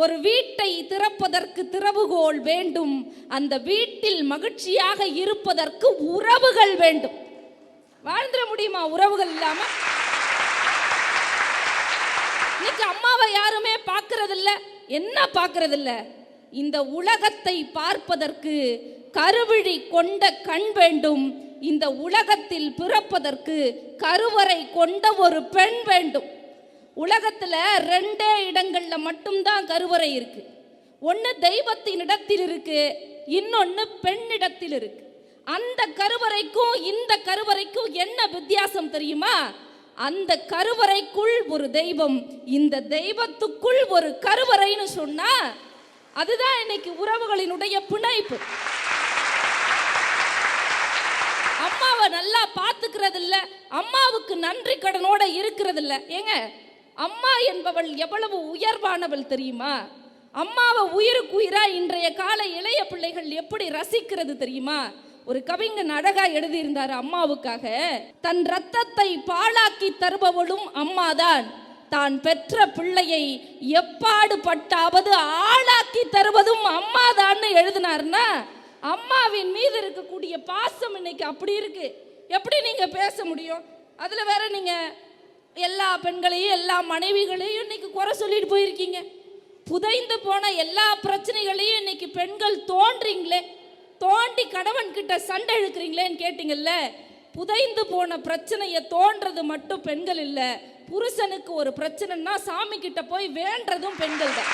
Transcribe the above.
ஒரு வீட்டை திறப்பதற்கு திறவுகோல் வேண்டும். அந்த வீட்டில் மகிழ்ச்சியாக இருப்பதற்கு உறவுகள் வேண்டும். வாழ்ந்துட முடியுமா? உறவுகள் இல்லாம? இன்னைக்கு அம்மாவை யாருமே பார்க்கறதில்ல. என்ன பார்க்கறதில்ல? இந்த உலகத்தை பார்ப்பதற்கு கருவிழி கொண்ட கண் வேண்டும். இந்த உலகத்தில் பிறப்பதற்கு கருவறை கொண்ட ஒரு பெண் வேண்டும். உலகத்தில் ரெண்டே இடங்களில் மட்டும்தான் கருவறை இருக்கு. ஒன்று தெய்வத்தின் இடத்தில் இருக்கு இன்னொன்று பெண்ணிடத்தில் இருக்கு. அந்த கருவறைக்கும் இந்த கருவறைக்கும் என்ன வித்தியாசம் தெரியுமா? அந்த கருவறைக்குள் ஒரு தெய்வம் இந்த தெய்வத்துக்குள் ஒரு கருவறைன்னு சொன்னா அதுதான் இன்னைக்கு உறவுகளினுடைய பிணைப்பு. அம்மாவை நல்லா பார்த்துக்கிறது இல்லை அம்மாவுக்கு நன்றி கடனோட இருக்கிறது இல்லை ஏங்க அம்மா என்பவள் எவ்வளவு உயர்வானவள் தெரியுமா? அம்மாவை உயிருக்கு உயிரா இன்றைய கால இளைய பிள்ளைகள் எப்படி ரசிக்கிறது தெரியுமா? ஒரு கவிஞன் அழகா எழுதியிருந்தார் அம்மாவுக்காக. தன் ரத்தத்தை பாழாக்கி தருபவளும் அம்மாதான். தான் பெற்ற பிள்ளையை எப்பாடு பட்டாவது ஆளாக்கி தருவதும் அம்மாதான்னு எழுதினார்னா அம்மாவின் மீது இருக்கக்கூடிய பாசம் இன்னைக்கு அப்படி இருக்கு. எப்படி நீங்க பேச முடியும்? அதுல வேற நீங்க எல்லா பெண்களையும் எல்லா மனைவிகளையும் இன்னைக்கு குறை சொல்லிட்டு போயிருக்கீங்க. புதைந்து போன எல்லா பிரச்சனைகளையும் இன்னைக்கு பெண்கள் தோன்றீங்களே தோண்டி கணவன் கிட்ட சண்டை இழுக்கிறீங்களேன்னு கேட்டீங்கல்ல புதைந்து போன பிரச்சனையை தோன்றது மட்டும் பெண்கள் இல்லை புருஷனுக்கு ஒரு பிரச்சனைன்னா சாமி கிட்ட போய் வேண்டதும் பெண்கள் தான்